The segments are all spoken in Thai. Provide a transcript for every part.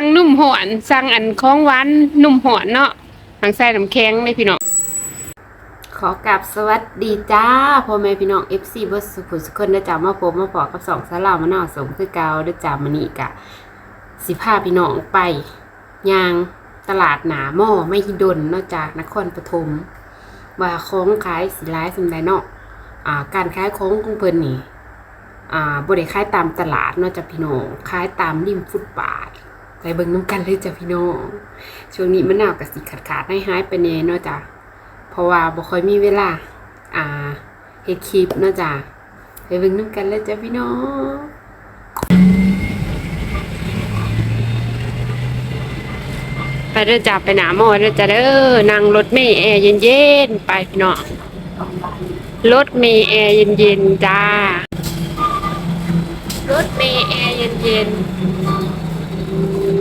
สั่งนุ่มหอนสั่งอันของหวานนุ่มหอนเนาะทางใส่น้ำแข็งเลยพี่น้องขอกลับสวัสดีจ้าพ่อแม่พี่น้อง FC เบิร์สุขุสุคนได้อจ้ามาพบมาพอกับสองสาลาวมะนาวสมคือเกาด้อจ้ามานี่กะสิพาพี่น้องไปยางตลาดหนาหม้อไม่ฮิดนนอกจากนครปฐมว่าของขายสิร้ายสำใดเนาะอ่าการขายของของเพิ่นนี่อ่าบ่ได้ขายตามตลาดนอกจากพี่น้องขายตามริมฟุตบาท ไปเบิ่งน้ำกันเลยจ้ะพี่น้องช่วงนี้มะนาวกับสิขาดขาดๆให้หายไปแน่เนาะจ้ะเพราะว่าบ่ค่อยมีเวลา อ่าเฮ็ดคลิปเนาะจ้ะไปเบิ่งน้ำกันเลยจ้ะพี่น้องไปเด้อจ้าไปหนาหมอเด้อจ้าเด้อนั่งรถเมล์แอร์เย็นๆไปพี่น้องรถเมล์แอร์เย็นๆจ้ารถเมล์แอร์เย็นๆ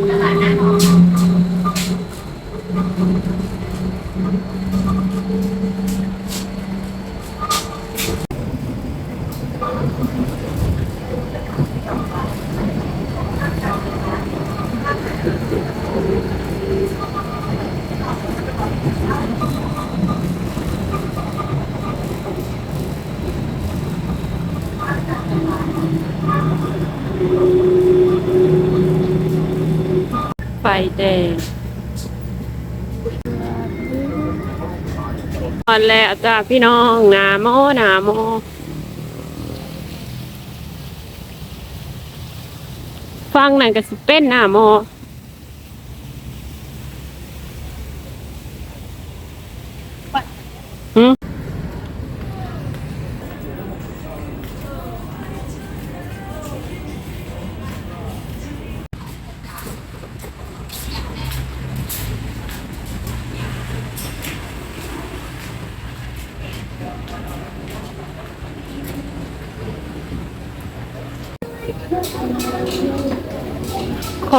ไฟ แดงตอนแล้วจ้าพี่น้องหนาโมหนาโมฟังนั่นก็สิเป็นหนาโม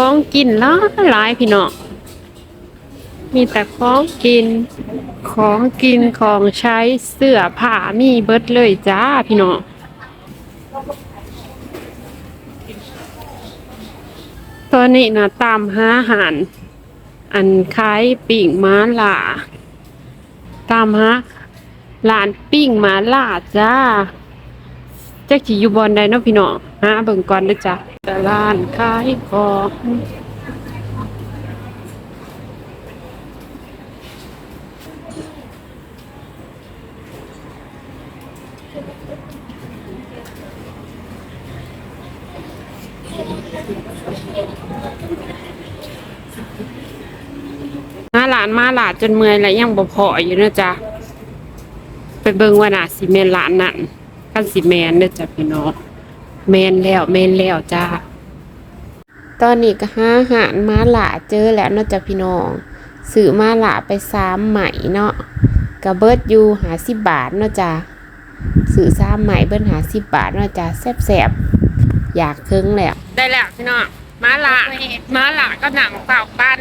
ของกินหลายหลายพี่น้องมีแต่ของกิน ของกินของใช้เสื้อผ้ามีเบิดเลยจ้าพี่น้องตอนนี้นะตามหาอาหาร อันขายปิ่งม้าล่าตามหาร้านปิ้งม้าล่าจ้าจักสิอยู่บอนใดเนาะพี่น้องหาเบิ่งก่อนเด้อจ้า ร้านขายของมาหลานมาหลานจนเมื่อยแล้วยังบ่พออยู่นะจ๊ะไปเบิ่งว่าน่ะสิแม่นหลานนั่นคันสิแม่นเด้อจ้ะพี่น้องแม่นแล้วแม่นแล้วจ้า ตอนนี้ก็หาอาหารมาหลาเจอแล้วเนาะจ้ะพี่น้องซื้อมาหลาไปสามไหมเนาะก็เบิดอยู่หาสิบบาทเนาะจ้ะซื้อสามไหมเบิดหาสิบบาทเนาะจ้ะแซ่บๆอยากเคิงแล้ว ได้แล้วพี่น้องมาหลามาหลาก็หนังเปล่าปัน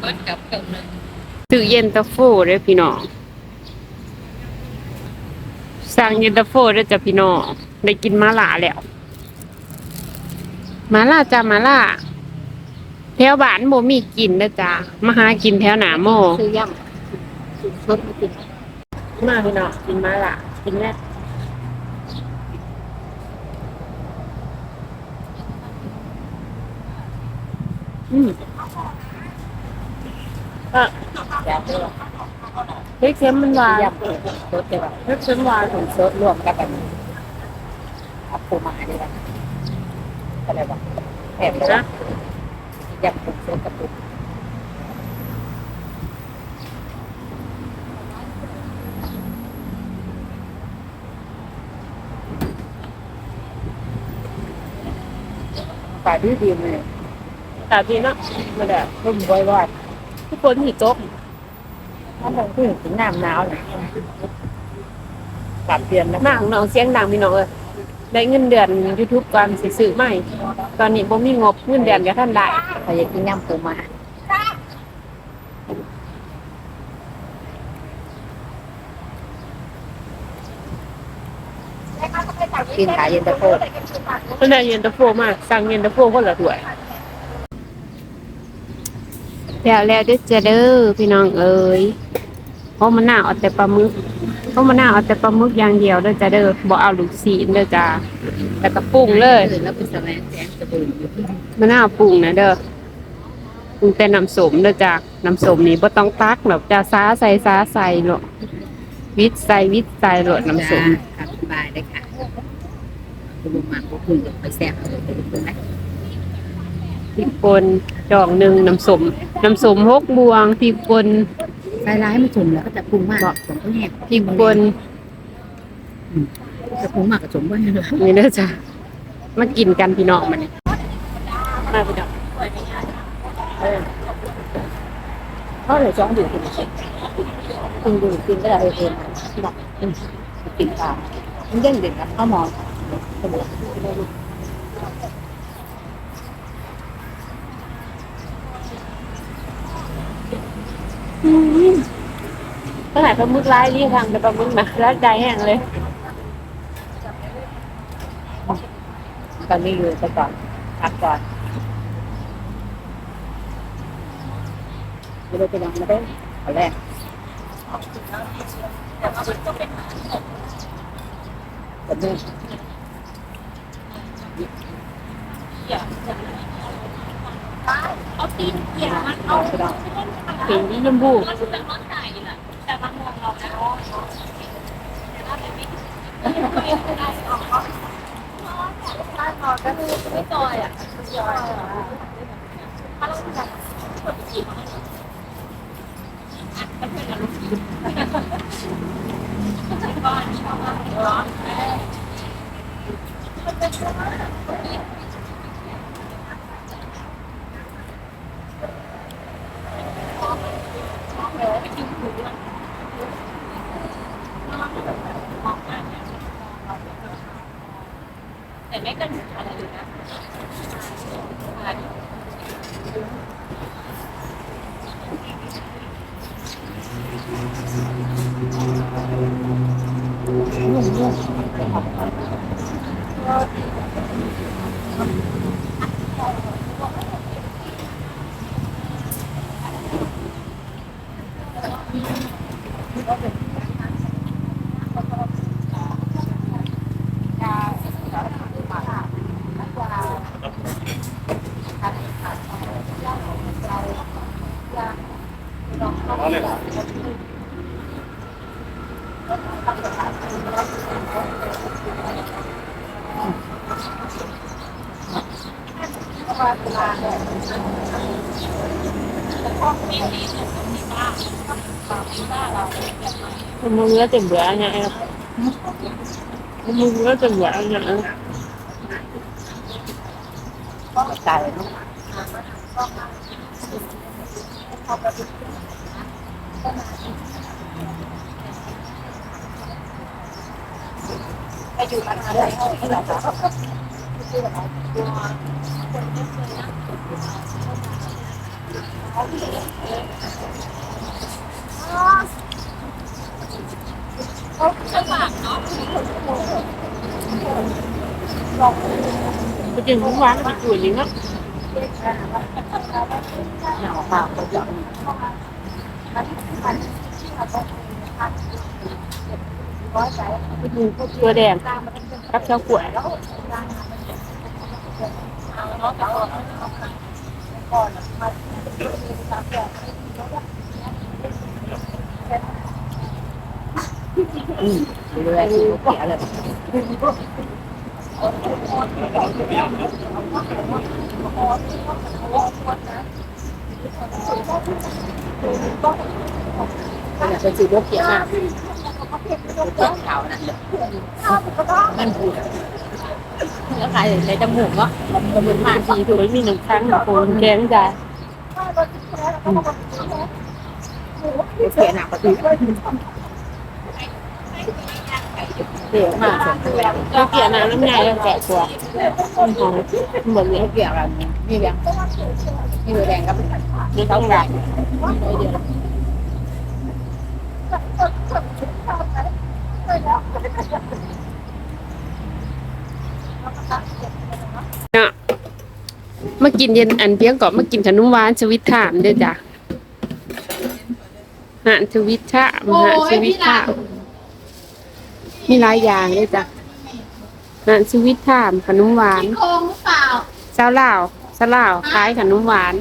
เบิดกับเกิมเลยซื้อเย็นตาโฟเด้อพี่น้องสั่งเย็นตาโฟเด้อจ้ะพี่น้องได้กินมาล่าแล้วมาล่าจ้ะมาล่า แถวบ้านบ่มีกินเด้อจ้ะมาหากินแถวหนาโมซื้อย่ำซื้อสดมากินมาพี่น้องกินมาล่ากินแล้วอืมเอออยากเลยเฮ้ยเค็มมันหวานย่ำสดเลยแบบเฮ้ยเค็มหวานถึงสดรวมกับแบบอัปปูมาเนี่ยนะอะไรแบบแอบนะ ย่ำถึงสดกับปูฝ่ายที่ดีเลยแต่ทีเนาะมาแดดรุ่มบ่อยทุกคนหิจกๆถ้าเราพูดถึงน้ำหนาวเนี่ยปรับเปลี่ยนนะหนังน้องเสียงดังพี่น้องเอ้ยได้เงินเดือน YouTube ก่อนสิซื้อใหม่ ตอนนี้บ่มีงบเงินเดือนก็ท่านได้ ใครอยากกินย่ำปูมากินขายเย็นตาโฟเพิ่นได้เย็นตาโฟมาสั่งเย็นตาโฟคนละถ้วย แล้วแล้วเด้อจ้ะเด้อพี่น้องเอ้ยเพราะมันน่าเอาแต่ปลาหมึกเพราะมันน่าเอาแต่ปลาหมึกอย่างเดียวเด้อจ้ะเด้อบ่เอาลูกศิษย์เด้อจ้ะแล้วก็ปรุงเลยแล้วเป็นแสวงแสงสะบู่อยู่มันน่าปรุงนะเด้อ ปรุงแต่น้ำส้มเด้อจ้ะน้ำส้มนี่บ่ต้องตักหรอกจ้ะซาใส่ซาใส่หรอกวิตใส่วิตใส่หรอกน้ำส้มครับสบายได้ค่ะคุณลุงมาคุณคุยกับไปแซ่บเลยคุณลุงนะพริกป่นดอกหนึ่งน้ำส้มน้ำส้มหกบวงพริกป่นใส่ร้ายไม่ชมแล้วก็จะปรุงมากสมก็แห้งพริกป่นจะปรุงมากกับสมก็แห้งเลยนี่เด้อจ้ะมากินกันพี่น้องมันนี่มาพี่น้อง เขาเลยจ้องอยู่คุณคุณดูกินก็ได้เองบอกกินตามมันเด้งเด่นกับข้ามอนสบู่ตั้งแต่ปลาหมึกร้ายเรียกทางแต่ปลาหมึกมาแล้วใจแห้งเลยตอนนี้อยู่ไปก่อนพักก่อน ไม่ได้ไปนอนไม่ได้เอาแรกแบบนี้เอาตีนเกี่ยมันเอาไปลองสีนี้ชมพูมึงแล้วจะเบื่อไงมึงแล้วจะเบื่อไงตายเนาะไปอยู่มานานแล้วที่เราจะไปกิน Thank you. ของหวานไปจุ่ยเนาะหนาวเปล่าเขาจะไปกินพวกตัวแดงกับเช้ากล้วยอืมเรื่อยๆที่เขาเขียน เลยอยากไปซื้ อรถเกียร์มากรถเกียร์ขาวนั่นเลยมันผู แล้วขายในจมูกเนาะจมูกมากสีถูกมีหนึ่งครั้งโคนแกงจ้ะรถเกียหนักกว่าตีเดี๋ยมากเราเกี่ยน้ำน้ำใหญ่แล้วแกะตัวหมหมดเลยรถเกี่ยร์อะไรมีแบงมีแบงกับไม่ต้องหลับเดียว เนาะมากินเย็นอันเพียงก่อนมากินขนมหวานชวิตถามเด้อจ้ะหาชวิตถามหาชวิตถามมีหลายอย่างเด้อจ้ะหาชวิตถามขนมหวานโกงหเปล่า สาวลาวสาวลาวขายขนมหวาน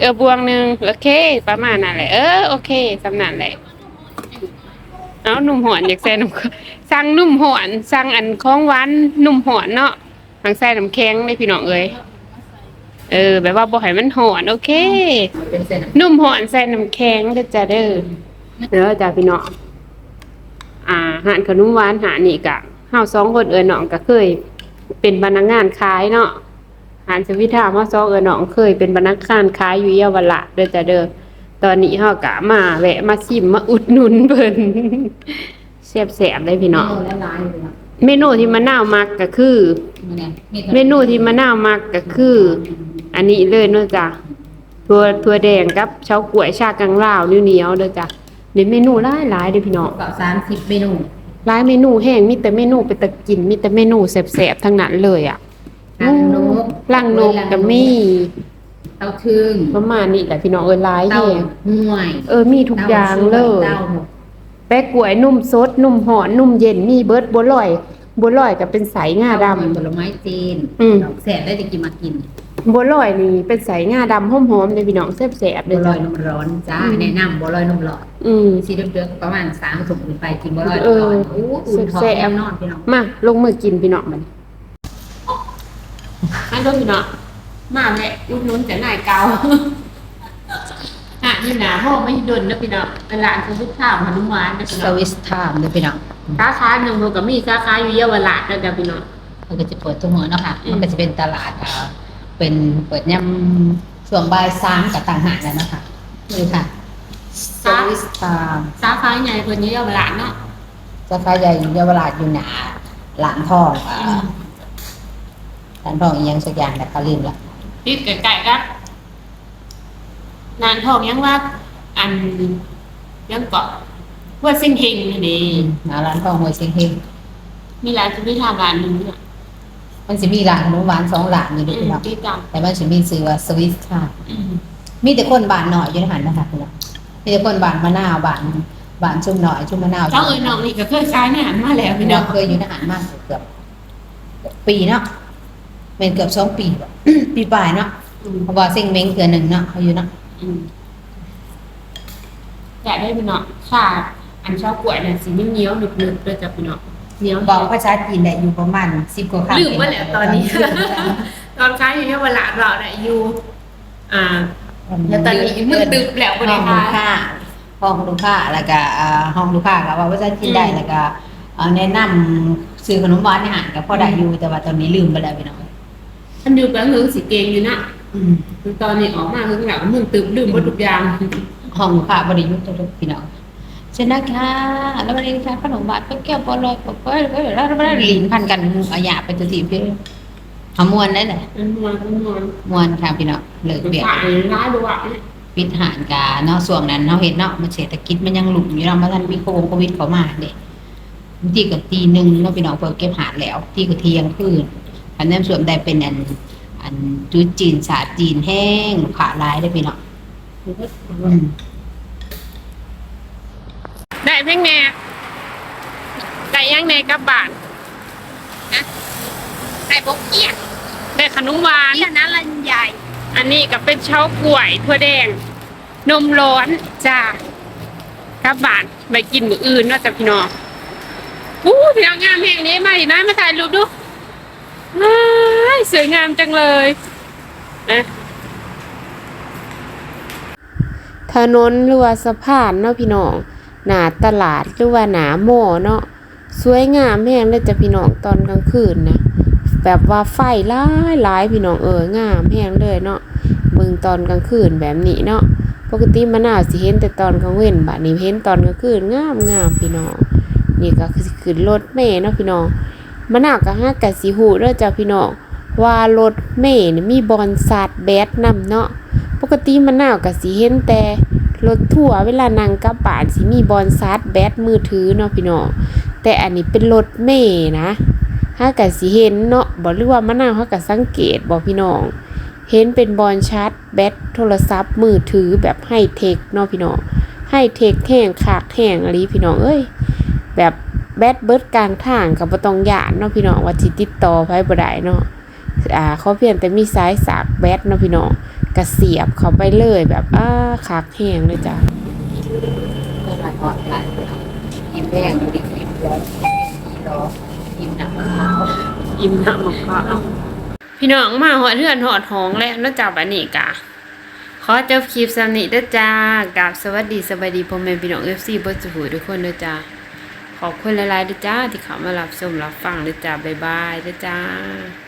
เออบวงหนึ่งโอเค ประมาณนั่นแหละเออโอเคสำนันแหละเอาหนุ่มหอนอยากใส่น้ำข้นสั่งหนุ่มหอนสั่งอันของหวานหนุ่มหอนเนาะทางใส่น้ำแข็งเลยพี่น้องเอ้ยเออ แบบว่าบ่ให้มันหอนโอเคเป็นเส้นนุ่มหอนใส่น้ำแข็งเด้อจ้าเด้อเด้อจ้าพี่น้องอ่าหานขนมหวานหานี่กะเฮาสองคนเอ้ยน้องก็เคย เป็นพนักงานขายเนาะ หานสวิทามาซองเอ้ยน้องเคยเป็นพนักงานขายอยู่เยาวราชเด้อจ้าเด้อตอนนี้เฮากะมาแวะมาชิมมาอุดหนุนเพิ่นแซ่บๆเลยพี่น้องละลายเลยนะเมนูที่มะนาวมักก็คือมันไงเมนูที่มะนาวมักก็คือ อันนี้เลยเนาะจ้ะตัวตัวแดงกับเฉากล้วยชากังลาวเหนียวๆเด้อจ้ะเดี๋ยวเมนูหลายหลายๆเด้อพี่น้องกับสามสิบเมนูหลายเมนูแห้งมีแต่เมนูไปตะกินมีแต่เมนูแซ่บๆทั้งนั้นเลยอะ ลังนกลังนกก็มีเต้าทึงประมาณนี้แหละพี่น้องเอ้ยหลายเต้าแห้งห่วยเออมีทุกอย่างเลยเต้าหมกแป้กล้วยนุ่มสดนุ่มหอนนุ่มเย็นมีเบิดบัวลอยบัวลอยก็เป็นสายงาดำผลไม้จีนอืมดอกแสบได้จะกินมากินบัวลอยนี่เป็นสายงาดำหอมๆเลยพี่น้องแซ่บๆเลบัวยลจ้ะอยนมร้อนจ้าอืมแนะนำบัวลอยนมร้อนอืมสีเดือดๆประมาณสามถุงขึ้นไปกินบัวลอยนเอมอร้อนโอ้อุ่นท้องแซ่บแน่นอนพี่น้องมาลงมือกินพี่น้องมัน อันนี้พี่น้องมาแม่อุดหนุนแต่นายเก่าอะนี่นะพ่อไม่ดนนะพี่น้องเป็นร้านสวิตข้าวขนมหวานนะพี่สน้องวิสไทม์เลยพี่น้องสาขาหนึ่งเขาก็มีสาขาอยู่เยาวราชนะจ๊ะพี่น้อง มันก็จะเปิดทุกมื้อเนาะค่ะ อืม มันก็จะเป็นตลาดอ่าเป็นเปิดยำช่วงบ่ายสามกับต่างหากแล้วเนาะคะนี่ค่ะสวิสไทม์สาขาใหญ่คนอยู่เยาวราชเนาะ สาขาใหญ่อยู่เยาวราชอยู่หนาหลานทองอ่าหลานทองอีกอยังสักอย่างแต่เขาลืมละติดไก่ๆครับนานทองยังว่า อันยังเกาะว่าสิ่งเฮงนี่ดีหนาร้านทองหัวยเชียงเฮงมีร้านสวิตทำร้านหนึ่งเนี่ยมันจะมีร้านขนมหวานสองร้านอยู่ด้วยอืพี่มน้องที่จแต่มันจะมีชื่อว่าสวิสค่ะำอืมมีแต่คนบานหน่อยอยู่ในหันนะคะพี่น้องมีแต่คนบานมะนาวบานบานชุ่มหน่อยชุ่มมะนาวเจ้าเอ๋ยน้องนี่ก็เคยใช้ในหันมาแล้วพี่พี่น้น้อองงเคยอยู่ในหันมากเกือบเกือบปีเนาะ เป็นเกือบสองปี ปีปลายเนาะอืมเพราะว่าเซ็งเม้งเกือหนึ่งเนาะเขาอยู่เนาะอืมแกะได้พี่น้องค่ะอันชอบกล้วยเนี่ยสีเหนียวๆหนึบๆด้วยจ้ะพี่น้องเหนียวบอกภาษาจีนได้อยู่ประมาณสิบกว่าคำลืมไปแล้วตอนนี้ ตอนค้ายอยู่ที่เวลาเราเนี่ยอยู่ อ่าแล้วตอนนี้มือตึบแล้วห้บ่องได้ลูค่ะกค้าห้องลูกค้าแล้วก็อ่าห้องลูกค้าก็ว่าภาษาจีนได้อืมแล้วก็อ่าแนะนำซื้อขนมหวานในหันก็พอได้อยู่แต่ว่าตอนนี้ลืมไปแล้วพี่น้อง ท่านดูกับเฮืองสีเกงอยู่นะอืมตอนนี้ออกมาเฮืองหลังมึงตึบลืมหมดทุกอย่างห้องลูกค้าบริยุทธ์ทุกพี่น้องเช่นนะคะแล้ววันนี้ค่ะขนมหวานก็แก้วบอลลอยก็ก็ก็แล้วแล้วแล้วลิ้นพันกันอาหยาไปตัวทีพี่หามวนได้แหละมันมวนมันมวนมวนค่ะพี่น้องเลิกมันเบียดขายร้ายดูอะปิดหานกาเนาะส่วงนั้นเนาะเห็นเนาะมันเศรษฐกิจมันยังหลุมอยู่เนาะมาทันมีโควิดเข้ามาเด็ที่กับตีหนึ่งเนาะพี่น้องเปิดเก็บหาดแล้ว ที่กับเที่ยงคืน อันนั้นส่วนได้เป็นอันอันจุดจีนสาดจีนแห้งลูกค้าหลายได้อพี่น้องอืมได้เพ่งแน่ได้ยังแน่กับบาทไก่บกเกี้ยได้ขนมหวานเกี้ยนั้นลันใหญ่ อันนี้ก็เป็นเช้ากล้วยถั่วแดง นมร้อนจ้ากับบาทไปกินมืออื่นเนาะจ้ะพี่น้องอู้พี่น้องงามแห่งนี้มาอีกนะมาถ่ายรูปดูว้าย สวยงามจังเลยนะถนนหรือว่าสะพานเนาะพี่น้องหนาตลาดหรือว่าหนาหม้อเนาะสวยงามแม่งเลยจ้ะพี่น้องตอนกลางคืนนะแบบว่าไฟหลายหลายพี่น้องเอองามแห้งเลยเนาะเบิ่งตอนกลางคืนแบบนี้เนาะปกติมะนาวสิเห็นแต่ตอนกลางเว้นบัดนี้เห็นตอนกลางคืนงามงามพี่น้องนี่ก็คือขึ้นรถเมล์เนาะพี่น้อง มะนาวก็ฮักกะสิฮู้เด้อจ้ะพี่น้องว่ารถเมล์นี่มีบอนซาดแบดนำเนาะปกติมะนาวก็สิเห็นแต่รถทั่วเวลานั่งกลับบ้านสิมีบอลซาร์แบตมือถือเนาะพี่น้องแต่อันนี้เป็นรถเมย์นะถ้ากับสิเห็นเนาะบอกหรือว่ามะนาวเขากับสังเกตบอกพี่น้องเห็นเป็นบอลชาร์จแบตโทรศัพท์มือถือแบบไฮเทคเนาะพี่น้องไฮเทคแห้งขากแห้งอะไรพี่น้องเอ้ย แบบ แบตเบิดกลางทางกับบ่ต้องยานเนาะพี่น้องว่าสิติดต่อไผบ่ได้เนาะอ่าเขาเพียงแต่มีสายสากแบตเนาะพี่น้องกระเสียบเขาไปเลยแบบอ้าขากแห้งเลยจ้ะเพื่อมาทอดกันยิ้มแรงดูดิยิ้มร้อนยิ้มรอยิ้มหนักขาวอิ่มน้ำมะพร้าวพี่น้องมาหอดเทือนหอดหองแล้วนอกจากบันนี้กะขอจบคลิปสำนีด้จ้ากราบสวัสดีสบายดีพ่อแม่พี่น้อง FC เบิร์ดสุขทุกคนด้อจ้า ขอบคุณหลายๆด้วยจ้าที่เข้ามารับชมรับฟังด้วยจ้าบ๊ายบายด้วยจ้า